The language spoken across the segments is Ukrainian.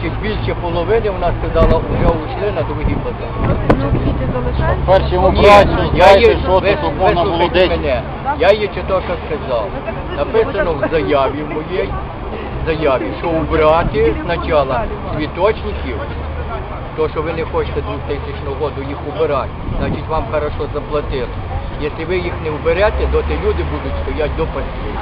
значить більше половини вона сказала, вже ушли на другий базар. Ну, квіти залишаються. Першому братцю, я знаєте, їй, що тут молодець. я їй чітко сказав. Написано в заяві моїй заяві, що убрати спочатку цвіточників, то, що ви не хочете 2000 року їх убирати, значить вам хорошо заплатили. Якщо ви їх не вберете, то ті люди будуть стояти до постійно.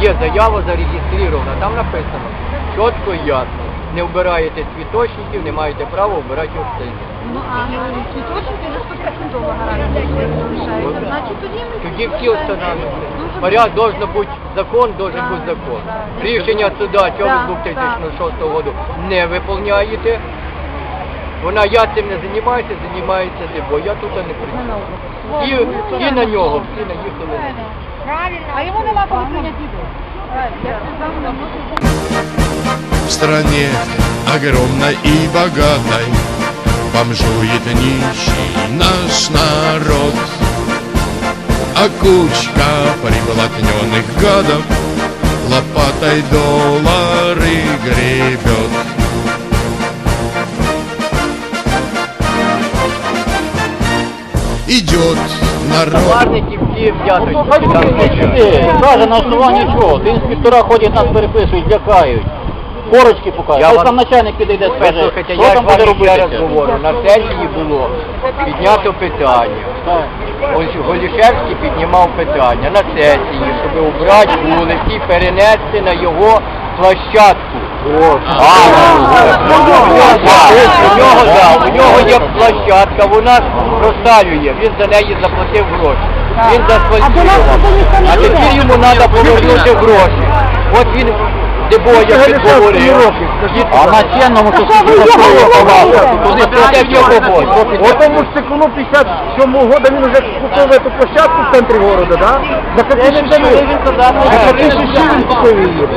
Є заява зареєстрована, там написано чітко і ясно. Не вбираєте цвіточників, не маєте права вбирати остальні. Ну, а цвіточники на 100% гарантії залишаються. Значить, тоді ми... Тоді всі встановлюються. Поряд должен бути закон, должен бути закон. Рішення суда цього з 2006 року не виконуєте. Вона я цим не займаюся, займається дебо. Я тут не працюю. І, і на нього всі наїхали. А Я сказав, не можу. В стране огромной и богатой Бомжует нищий наш народ. А кучка приблотненных гадов Лопатой доллары гребет стоять. сюди. Каже, на основанні чого? Ти інспектора ходять, нас переписують, лякають. Корочки покажуть. Я вам- там начальник підійде, скаже, слухайте, що я ж там вам буде ще раз робити. говорю, на сесії було піднято питання. Ось Голішевський піднімав питання на сесії, щоб убрати вулиці, перенести на його площадку. У нього, да, у нього є площадка, вона розсалює, він за неї заплатив гроші. Він заасфальтував. А тепер йому треба повернути гроші. От він Дебоя підговорив. А на ченному то скільки коштує палац? Туди проти чого От тому ж циклу 57 года він вже купив эту площадку в центрі города, да? За копійки За копійки він купив її.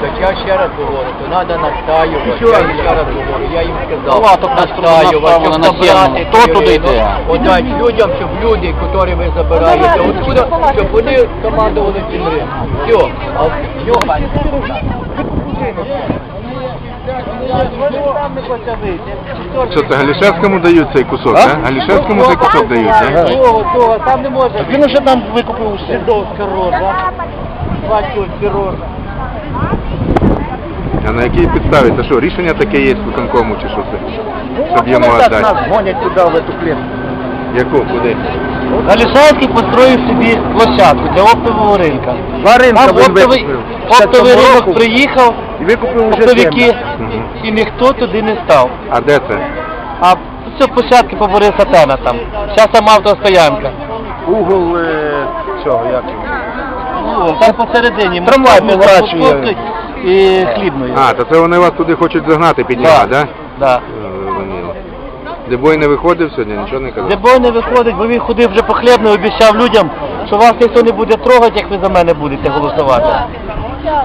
Так я ще раз говорю, то треба настаювати. Що? Я їм ще раз говорю, я їм сказав. Ну, просто настаювати, щоб на сіну. Хто туди йде? Отдати людям, щоб люди, які ви забираєте, щоб вони командували цим ринком. Все. Що це Галішевському дають цей кусок, а? Галішевському цей кусок дають, а? Того, того, там не може. Він уже там викупив усе. Жидовська рожа. Батьківська рожа. А на якій підставі? Це що, рішення таке є з виконкому чи що це? Щоб йому Вони так віддати? нас гонять туди, в эту клетку. Яку? Куди? Галішевський построїв собі площадку для оптового ринка. Два ринка Там він оптовий, викупив. оптовий 57 ринок року. приїхав, І викупив уже оптовики, землю. І ніхто туди не став. А де це? А все площадки по Бориса Тена там. Зараз там автостоянка. Угол е, цього, як його? Ну, там посередині. Трамвай поворачує. І Хлібною. А, то це вони вас туди хочуть загнати, піднімати, Да. да? Да. Е. Дебой не виходив сьогодні, нічого не казав? Дебой не виходить, бо він ходив вже по хлібну, обіцяв людям, що вас ніхто не буде трогати, як ви за мене будете голосувати.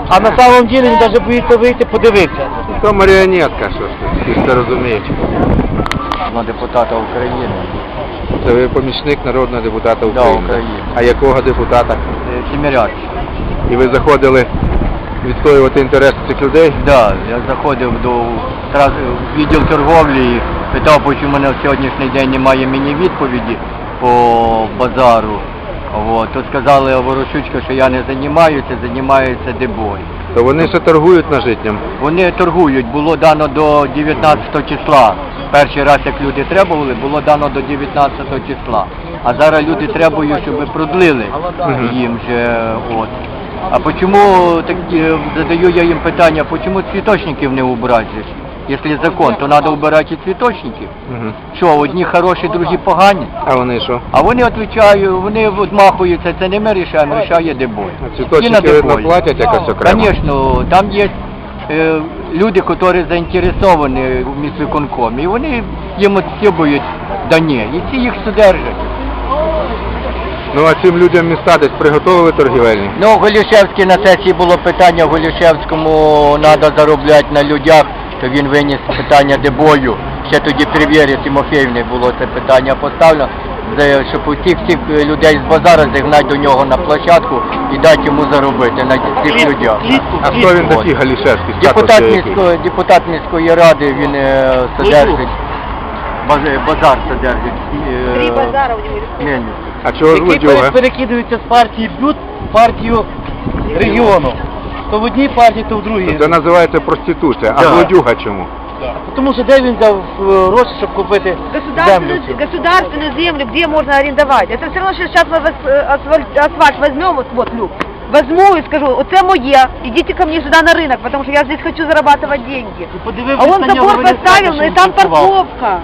А на самом деле він навіть боїться вийти подивитися. То маріонетка, що ж ти, всі це розуміють. На депутата України. Це ви помічник народного депутата Да, України. України. А якого депутата? Сіміряк. І ви заходили відстоювати інтереси цих людей? Да, я заходив до відділ торговлі питав, чому в сьогоднішній день немає мені відповіді по базару. От, то сказали Ворощучка, що я не займаюся, займається дебой. То вони ще торгують на житням. Вони торгують, було дано до 19 числа. Перший раз, як люди требували, було дано до 19 числа. А зараз люди требують, щоб продлили їм же. От. А почему, так, е, задаю я їм питання, почему цвіточників не убрати? Якщо закон, то треба убирати і цвіточників. Угу. Що, одні хороші, другі погані? А вони що? А вони відповідають, вони відмахуються, це не ми рішаємо, рішає дебой. А цвіточники, на видно, платять якось окремо? Звісно, там є е, люди, які заінтересовані в міськвиконкомі, і вони їм відстібують дані, і ці їх содержать. Ну а цим людям міста десь приготовили торгівельні? Ну, Голішевській на сесії було питання, в Голішевському треба заробляти на людях, він виніс питання дебою. Ще тоді при Вірі Тимофєївні було це питання поставлено, де- щоб усіх всіх людей з базара зігнати до нього на площадку і дати йому заробити на цих людях. А хто він такий Галішевський? Депутат міської, депутат міської ради, він е, содержить, баз- базар содержить. е, Три базара у него. А чого ж Які Лудюга? перекидуються з партії б'ют в партію регіону То в одній партії, то в другій. Це називається проституція. А Да. Злодюга чому? Тому що де він взяв е, гроші, щоб купити землю? Государственную, цю? государственную землю, где можно арендовать? Это все равно, что сейчас мы вос- э, асфальт, асфальт возьмем, вот, вот, Люк, возьму и скажу, оце моє, идите ко мне сюда на рынок, потому что я здесь хочу зарабатывать деньги. І А подивившись он на нього, забор ви не поставил, скажете, ну и що там він працював. парковка.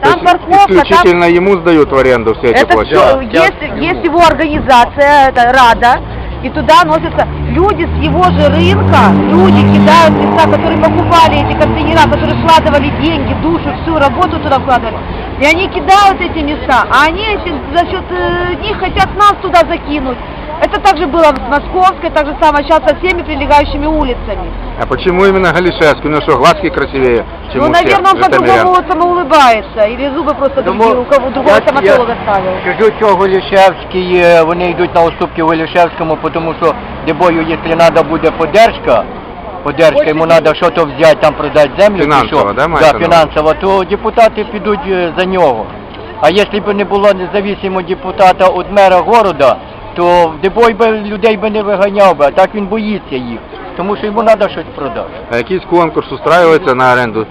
Там То есть парковка, там... исключительно ему сдают в аренду все эти Это площадки? все, Да, есть, да, есть ему. его организация, это Рада, и туда носятся люди с его же рынка, люди кидают места, которые покупали эти контейнера, которые вкладывали деньги, душу, всю работу туда вкладывали. И они кидают эти места, а они эти, за счет э, них хотят нас туда закинуть. Это также было в Московской, так же самое сейчас со всеми прилегающими улицами. А почему именно Галишевский? Ну что, глазки красивее, чем ну, у всех наверное, он житомирян? по-другому вот самоулыбается, или зубы просто другие, у кого другого стоматолога ставил. Скажу, що Голішевський, е, вони йдуть на уступки Голішевському, тому що дебою, якщо треба буде подержка, подержка, йому треба щось взяти, там продати землю, чи Фінансово, що, да, маєте да, на фінансово, то депутати підуть е, за нього. А якщо б не було независимого депутата від мера города, то Дебой би людей би не виганяв би, а так він боїться їх, тому що йому треба щось продати. А якийсь конкурс устраивається на аренду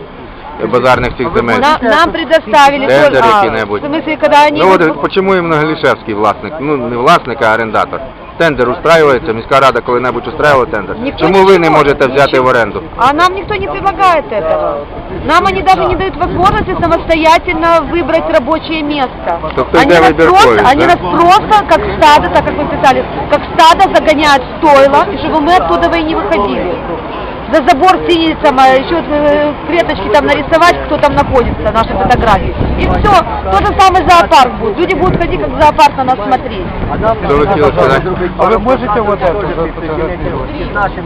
базарних цих земель? Нам, нам предоставили Тендер який-небудь? в смысле, когда они... Ну от почему именно Галишевський власник? Ну не власник, а орендатор. Тендер устраивається, міська рада коли-небудь устраивала тендер. Ніхто Чому ви не нічого, можете взяти нічого. в оренду? А нам никто не предлагает этого. Нам они даже не дают возможности самостоятельно выбрать рабочее место. Тобто Они йде нас, вибірковість, просто, они да? нас просто, как стадо, так как вы писали, как стадо загоняют в стойло, и чтобы мы оттуда и не выходили. За забор синицам, а еще э, клеточки там нарисовать, кто там находится, наши фотографии. И все. То же самое зоопарк будет. Люди будут ходить, как в зоопарк на нас смотреть. А ви можете вот это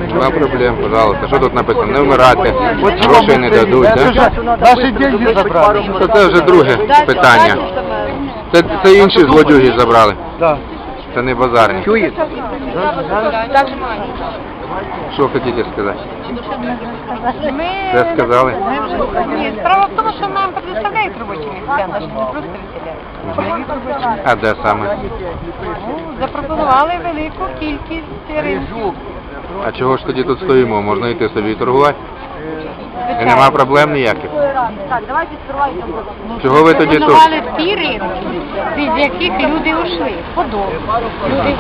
Нема проблем, пожалуйста. Що тут написано? Не вмирати, грошей не дадуть, да? Наші деньги забрали. Це, це вже друге питання. Це, це інші злодюги забрали. Да. Це не базарні. Чуєте? Так Що хотіте сказати? Ми... Це сказали? Ні, справа в тому, що нам предоставляють робочі місця, наші не просто відселяють. А де саме? Ну, запропонували велику кількість ринків. А чого ж тоді тут стоїмо? Можна йти собі і торгувати? І нема проблем ніяких. Так, давайте сперва. Чого ви тоді тут? Пропонували ті ринки, від яких люди ушли, подол. Люди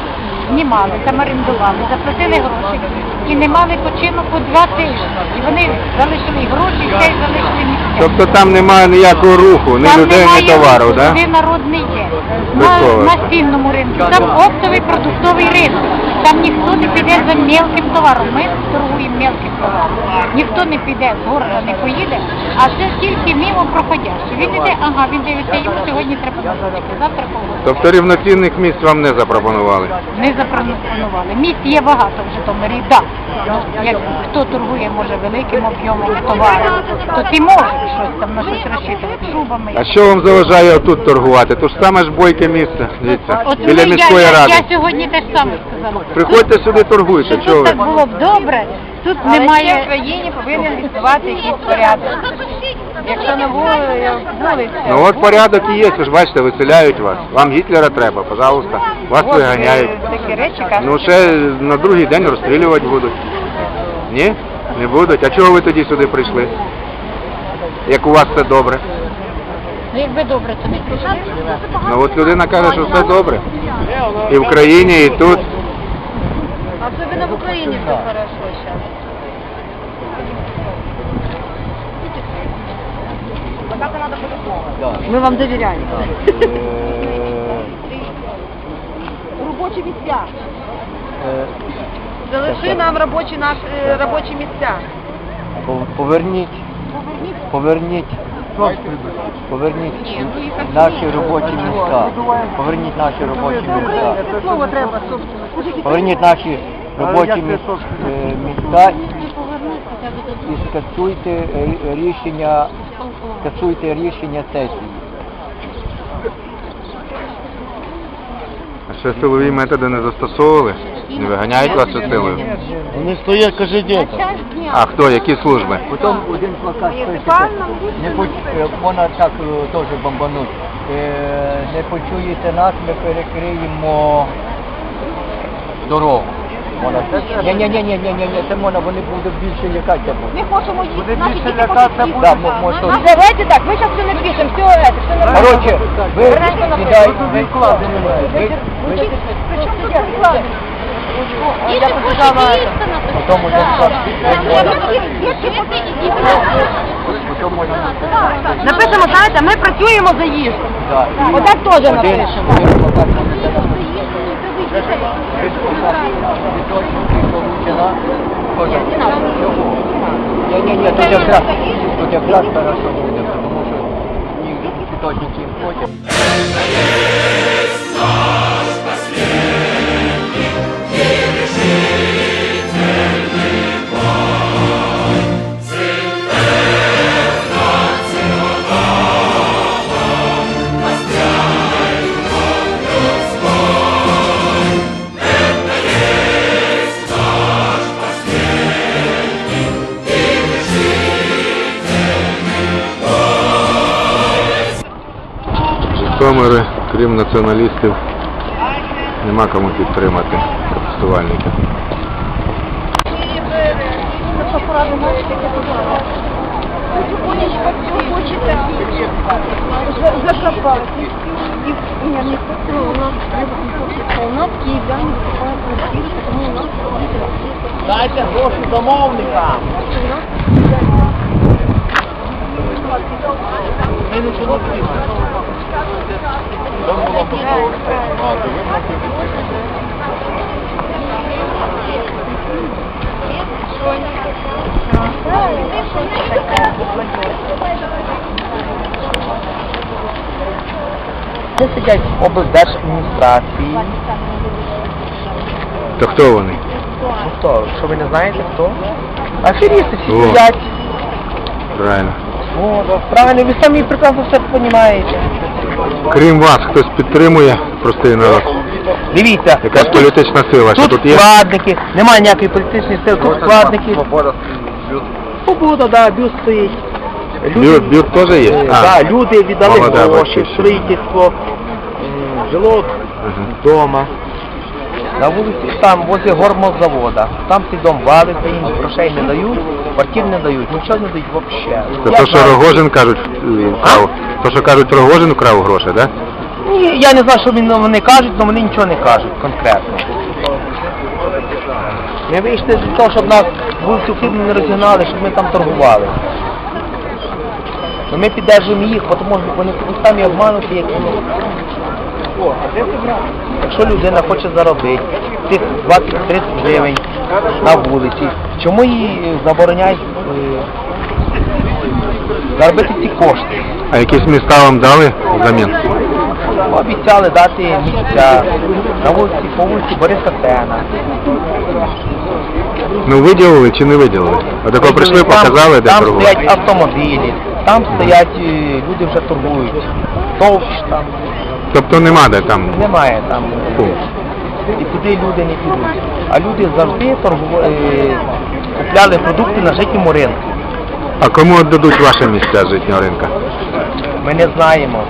знімали, там орендували, заплатили гроші і не мали починок по два тижні. І вони залишили гроші, ще й залишили місця. Тобто там немає ніякого руху, ні Там людей, ні товару, да? де народний є. На, на спільному ринку. Там оптовий продуктовий ринок. Там ніхто не піде за мелким товаром. Ми торгуємо мелким товаром. Ніхто не піде з города, не поїде, а це тільки мимо проходящий. Він іде, ага, він дивиться, йому сьогодні треба наступити, завтра погода. Тобто рівноцінних місць вам не запропонували? Не запропонували. Місць є багато в Житомирі, так. Ну, як хто торгує, може, великим об'ємом товару, то ті можуть щось там на щось розчитувати, шубами. А що вам заважає тут торгувати? То ж саме ж бойке місце, дивіться, От біля ну, міської я, ради. я сьогодні теж саме сказала. Приходьте сюди, торгуйте, Що чого тут так було б добре, тут Але ще в немає... країні повинен існувати якийсь порядок. Якщо на вули- вулиці... Ну от порядок і є, ви ж бачите, виселяють вас. Вам Гітлера треба, пожалуйста. Вас От, виганяють. е, Такі речі кажуть. Ну ще на другий день розстрілювати будуть. Ні? Не будуть. А чого ви тоді сюди прийшли? Як у вас все добре? Ну якби добре, то не прийшли. Ну от людина каже, що все добре. І в країні, і тут. Особенно в Украине все хорошо сейчас. Мы вам доверяем. Робочі місця. Залиши нам робочі наші робочі місця. Пов- Поверніть, поверніть Поверніть наші робочі місця. Поверніть наші робочі місця. Слово треба, собственно. Поверніть наші робочі міс- е, місця і скасуйте е, рішення, скасуйте рішення сесії. А ще силові методи не застосовували? Не виганяють вас ще силою? Вони стоять кожен день. А хто, які служби? Потім один плакат пише, не поч... е, можна так е, теж бомбануть. Е, Не почуєте нас, ми перекриємо дорогу. Можна це? Ні, ні, ні, ні, ні, ні, ні, це можна, вони будуть більше лякатися. Ми хочемо їсти. Вони наші більше діти лякатися хочуть будуть. Да, мо- може, Ну, давайте так, мы сейчас все напишем, все это, все нормально. Короче, ви Вернемося на сідайте, фото. ви, ви, ви, ви, Причем тут я прикладываю. Діти хочуть їсти на Потім уже скажете, Я таких дітей хочу потім можна Напишемо, знаєте, ми працюємо за їжу. Да. Отак теж Один, напишемо. один плакат нанесено. Ні, ні, ні, тут якраз, тут якраз хорошо буде, тому що ні, їм ходять. Крім націоналістів, нема кому підтримати протестувальників. У нас у нас киевляне покупают квартиры, у нас Дайте гроші замовникам. Це сидять облдержадміністрації. То хто вони? Ну хто, що ви не знаєте хто? Аферісти всі О. сидять. Правильно. О, правильно, ви самі прекрасно все розумієте. Крім вас, хтось підтримує простий народ. Дивіться, Якась тут, політична сила, що тут тут є? вкладники, немає ніякої політичної сили, тут вкладники. Свобода, да, бюст стоїть. Бюст, бюст теж є? Е, Да, люди віддали Молода гроші, батьківщина. строїтельство, м, жило вдома. На вулиці, там, возле гормозавода. Там цей дом валиться, їм грошей не дають, квартир не дають, нічого не дають взагалі. Це то, що Рогожин кажуть, е, вкрав. То, що кажуть, Рогожин вкрав гроші, так? Да? Ні, я не знаю, що він- вони кажуть, але вони нічого не кажуть конкретно. Ми вийшли для того, щоб нас вулицю фірму не розігнали, щоб ми там торгували. Ну, ми піддержуємо їх, бо тому вони самі обмануті, як і ми. Якщо людина хоче заробити тих 20-30 гривень на вулиці, чому їй забороняють е, заробити ці кошти? А якісь міста вам дали взамін? Обіцяли дати місця на вулиці, по вулиці Бориса Тена. Ну виділили чи не виділили? Отако прийшли, показали, де там торгувати. стоять автомобілі, там стоять, е, люди вже торгують. Товщ там Тобто нема де там. немає там. Фу. І куди люди не підуть. А люди завжди торгу... е, купляли продукти на житньому ринку. А кому віддадуть ваше місця з житнього ринка? Ми не знаємо.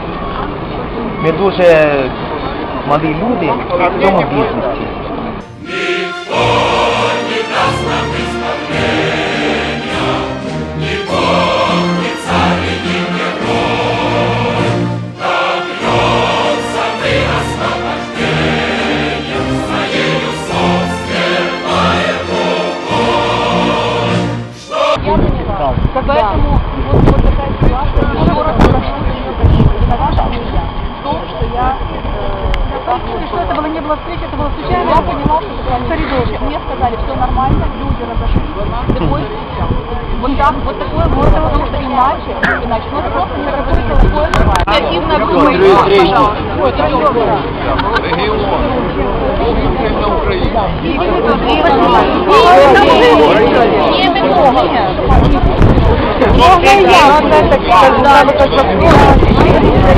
Ми дуже малі люди в цьому бізнесі. Поэтому вот, вот такая ситуация, и город это ваша семья. То, что я... Я просто что это было, не было встречи, это было случайно. Я поняла, что это в коридоре. Мне сказали, все нормально, люди разошлись, любой встречал. Вот так, вот такое можно просто иначе, иначе. Ну, это просто не какое-то такое Креативное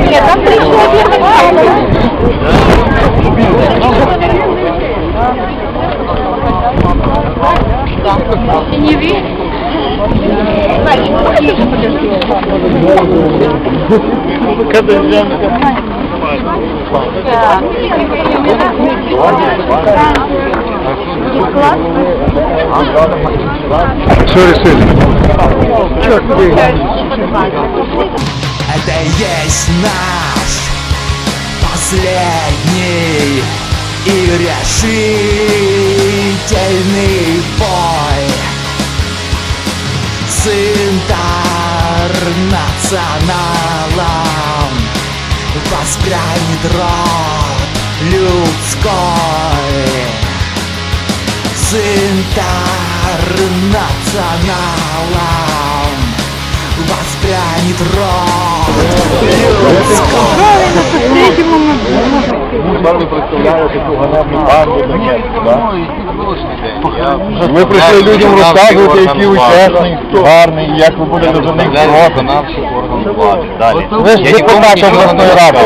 Нет, там пришло не ви? Що решили? Это и есть наш последний и решительный бой. С интернационалом воспрянет род людской. С интернационалом воспрянет рот Ми прийшли людям розказувати, які учасник, гарний, і як ви будете за них. Ви ж депутат обласної ради.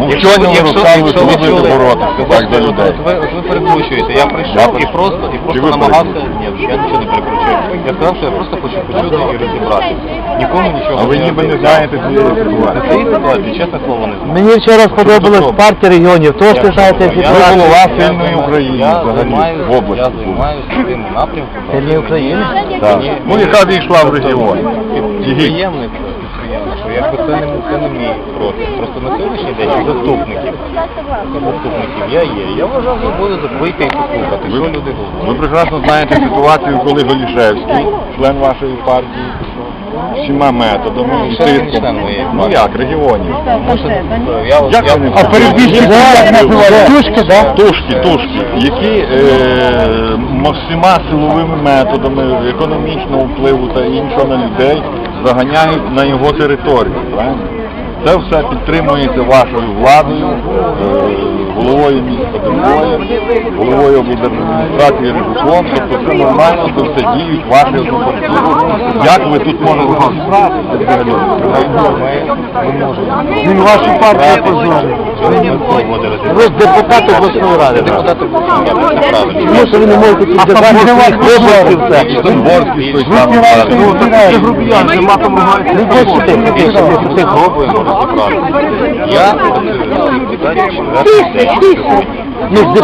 Ну, Якщо, ви якщо, розказували, якщо ви будете боротися, так, за людей. От ви, от ви перекручуєте. Я прийшов і просто, і просто ви намагався. Ні, я нічого не перекручую. Я сказав, що я просто хочу почути і розібратися. Нікому нічого А ви ніби не знаєте цієї Це ситуації. цієї ситуації, чесне слово, не знаю. Мені вчора сподобалась партія регіонів, то ж ти знаєте, Я- ситуацію. Ви голова сильної України Я взагалі, займаюся, в області. я займаюся цим напрямком. Сильної України? Так. Ну, яка війшла в регіон. Підприємне, підприємне, що якби це не, це не мій профіль. Просто на сьогоднішній день заступників, заступників я є. Я вважав за обов'язок вийти і послухати, що люди Ви говорять. прекрасно знаєте ситуацію, коли Голішевський, член вашої партії, всіма методами і Ще не тиском. моєї Ну партії. як, регіонів. Може, я, Як я, вони А перебіжчик? Тушки, да? Тушки, тушки, які е, всіма силовими методами економічного впливу та іншого на людей заганяють на його територію. Правильно? Це все підтримується вашою владою, е, головою міста Дембоя, головою облдержадміністрації Рижуком, тобто це нормально, це все діють ваші однопартійці. Як ви тут можете взагалі? Він вашу партію позорить. Ви ж депутат обласної ради. Депутати обласної ради, це правильно. Тому що ви не можете тут держати своїх виборців все. Домборський, той Ви самий. Ну, ви так це співаєте. грубіян, нема там Ну, ви що ти, ти, ти, ти, ти, День. Ну, з це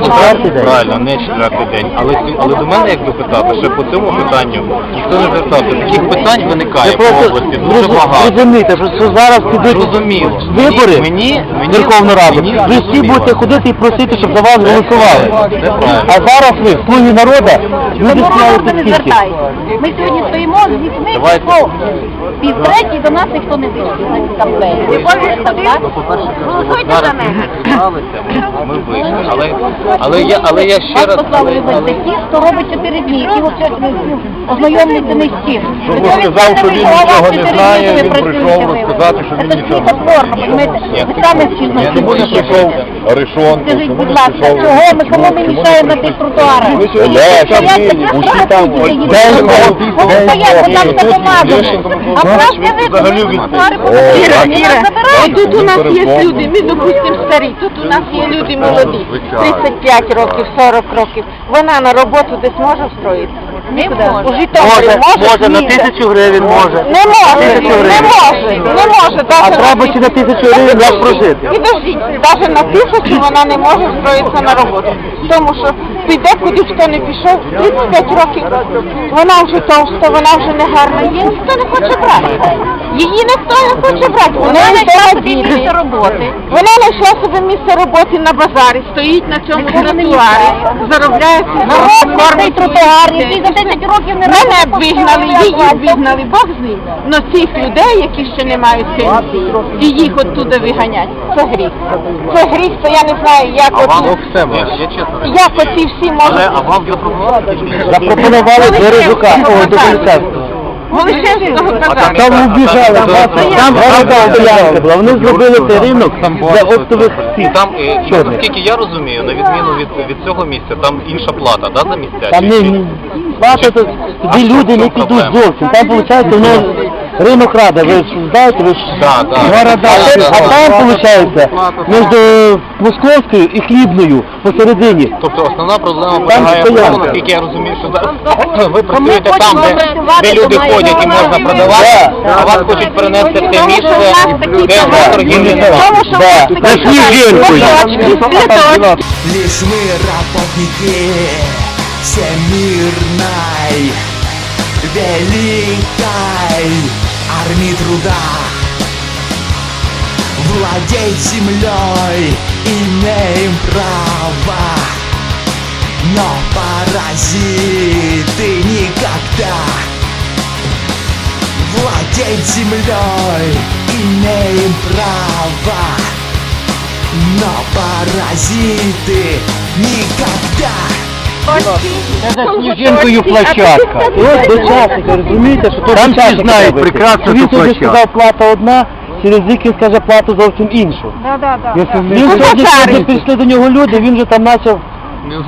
четвертий день. Правильно, не четвертий день. Але, але до мене як депутата, ще по цьому питанню ніхто не звертався. Таких питань виникає Ви по області дуже багато. розумієте, що зараз підуть вибори Мені- мені- в Верховну Раду. мені Ви всі будете ходити і просити, щоб за вас голосували. Це правильно. А зараз ви, слуги народу, люди стояли не скільки? Ми сьогодні стоїмо з дітьми, Давайте. пішов пів третій, до нас ніхто не вийшов на ці Голосуйте за мене. Ми ми- ми вийшли. Але, але, я, але я ще Вас послали вибачте ті, хто робить чотири дні, які взагалі ознайомлюються не з тим. Щоб він сказав, що він нічого не знає, він прийшов розказати, що він нічого не знає. Ви самі всі Я не не прийшов Скажіть, будь ласка, чого ми, кому ми не мішаємо на тих тротуарах? Усі там, день Вони стоять, бо Бог. все помазано. А просто ви ви він- тротуари вони нас. Тут у нас є люди, ми, допустимо, старі, тут у нас є люди молоді, 35 років, 40 років. Вона на роботу десь може встроїтися? Не може. Може, може? може, на тисячу гривень може. Не може, Тисячу не гривень. може, не може. А даже треба на чи на тисячу гривень як прожити? Підождіть, навіть на тисячу вона не може встроїтися на роботу. Тому що піде куди хто не пішов, 35 років, вона вже товста, вона вже не гарна, її ніхто не хоче брати. Її ніхто не хоче брати, вона не собі місце роботи. Вона знайшла собі місце роботи на базарі, стоїть на цьому тротуарі, заробляє собі Цей тротуар, який за 10 років не Мене вигнали, її вигнали, Бог з ним. Но цих людей, які ще не мають пенсії, і їх оттуда виганять, це гріх. Це гріх, то я не знаю, як А вам оці, все, як оці всі можуть. а вам запропонували? Запропонували до Рижука, о, до Поліцейського. Волошенського базару. Там убіжали, там города вони зробили цей ринок для оптових цін. Там, е, Чорних. наскільки я розумію, на відміну від, від цього місця, там інша плата, да, за місця? Там Чи- не, не плата, то тоді люди не підуть зовсім. Там виходить, воно ринок рада, ви ж знаєте, ви ж Да, да. города. А, там- а там виходить між Московською і Хлібною посередині. Тобто основна проблема полягає в тому, стоянка. наскільки я розумію, що зараз ви працюєте хочемо там, де, працювати, де люди то маємо ходять і можна продавати, Да. а вас хочуть перенести в те місце, де товари. торгівлі немає. Да. жінку. Цвіточки. Лишь мы работники всемирной великой армии труда. Владеть землей имеем право. Но паразиты никогда. Владеть землей имеем право. Но паразиты никогда Сніжинкою площадка. Ось до часика, розумієте, що то Там всі часика знають робити. прекрасно Він ту собі площадку. сказав плата одна, через рік він скаже плату зовсім іншу. Він Ну, сьогодні, базарить. сьогодні прийшли до нього люди, він вже там почав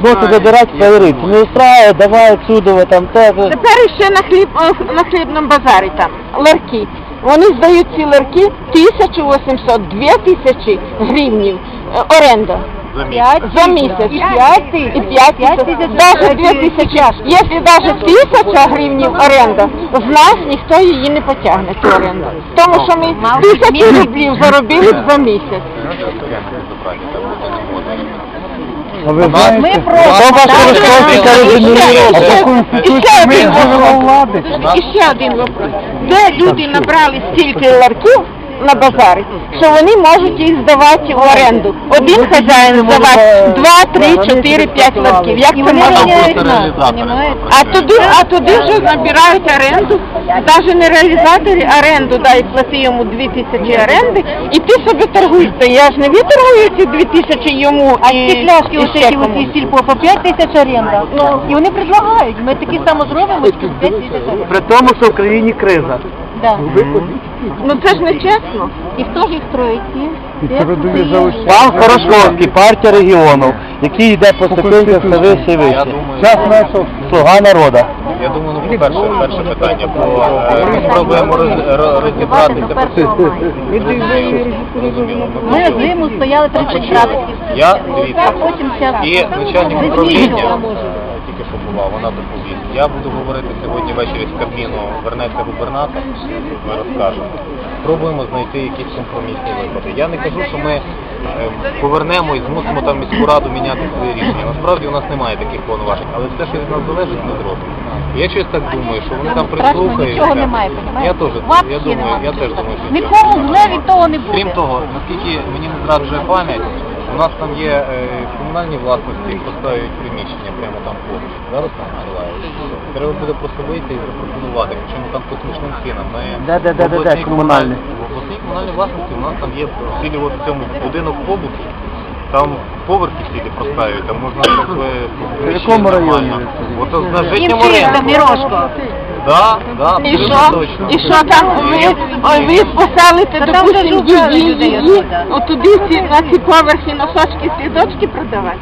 носи задирати перерити. Не устраює, давай отсюди, там те. те. Тепер ще на хліб на хлібному базарі там ларки. Вони здають ці ларки 1800, 2000 гривнів е, оренда. За місяць. За місяць. 5 тисяч. І 5 тисяч. Даже 2 тисячі. Якщо даже тисяча гривнів оренда, з нас ніхто її не потягне, цю оренду. Тому що ми тисячу рублів заробили за місяць. А ви знаєте, Ми просто- республіка розуміє. Ще- один вопрос. Ще один вопрос. Де люди набрали стільки ларків на базарі, що вони можуть їх здавати в оренду? Один хазяїн здавати два, три, чотири, п'ять ларків. Як це А там може? просто. А туди, а туди вже набирають оренду, навіть не реалізаторі оренду, дай плати йому дві тисячі оренди, і ти собі торгуєш. Та Я ж не виторгую ці дві тисячі йому А ці пляшки ось ці сільпо по 5 тисяч оренда. Ну, І вони предлагають, ми такі само зробимо, і 5 тисяч оренда. При тому, що в країні криза. Да. Ну це ж не чесно. І хто ж їх строїть? Ті? Пан Порошковський, партія регіону, який йде по ступеньках все вище і Я вище. думаю, Слуга народу. я думаю, ну, по-перше, перше питання, бо е, ми спробуємо роз- ро- розібратися про мая. Зрозуміло. Ми зиму стояли 30 градусів. Я, дивіться, А потім час. і начальник управління, тільки що була, вона доповість. Я буду говорити сьогодні ввечері з Кабміну, вернеться губернатор, ми розкажемо. Спробуємо знайти якісь компромісні виходи. Я не кажу, що ми е, повернемо і змусимо там міську раду міняти свої рішення. Насправді у нас немає таких повноважень, але все, що від нас залежить, ми зробимо. Я щось так думаю, що вони там прислухаються. нічого немає. Я теж, я думаю, я теж думаю, що Нікому зле від того не буде. Крім того, наскільки мені не зраджує пам'ять, у нас там є комунальні в комунальній власності, поставляють приміщення прямо там поруч. Зараз там називають. Треба буде просто вийти і запропонувати, причому там по смішним цінам. Ми Де, де, де, де? В обласній комунальній власності у нас там є цілі в цьому будинок побуту. Там поверхи всі простають, там можна якби В якому районі Ото на Їм житньому чисто, ринку. Мірошко. Да, да, І абсолютно що? точно. І що там ви, ой, ви поселите, Та там допустим, вже її, людей її, отуди ці, на ці поверхи носочки, слідочки продавати?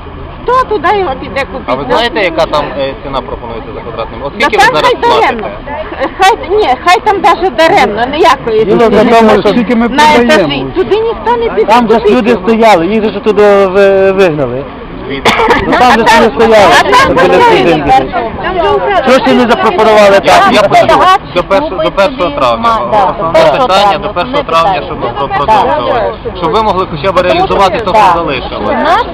Хто туди його піде купити? А ви знаєте, яка там е, ціна пропонується за квадратний метр? Та Оскільки ви там зараз хай даремно. платите? Хай, ні, хай там навіть даремно, ніякої Діло в тому, що скільки ми на етажі. Туди ніхто не піде. Там же ж купити люди його. стояли, їх же ж туди ви- вигнали. Звідси. Ну там же ж вони стояли. А там. Чого ж не запропонували Я, так? я почув до 1, до 1 травня. Основне питання до 1 травня, щоб Так. продовжували. Щоб ви могли хоча б реалізувати те, що Так.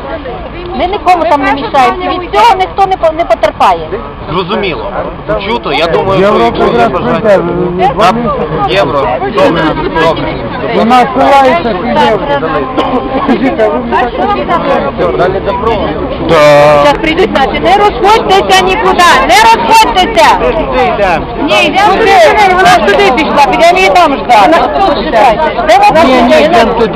Ми нікому там не мішаємо. Від цього ніхто не, по- не потерпає. Зрозуміло. Чуто, я думаю, що якщо є бажання. Євро, добре, добре. У нас ссилається Далі добро. Зараз прийдуть наші, не розходьтеся нікуди, не розходьтеся. Ні, йдемо туди, вона ж туди пішла, підемо її там ждати. Де вона? Ні, ні, йдемо туди.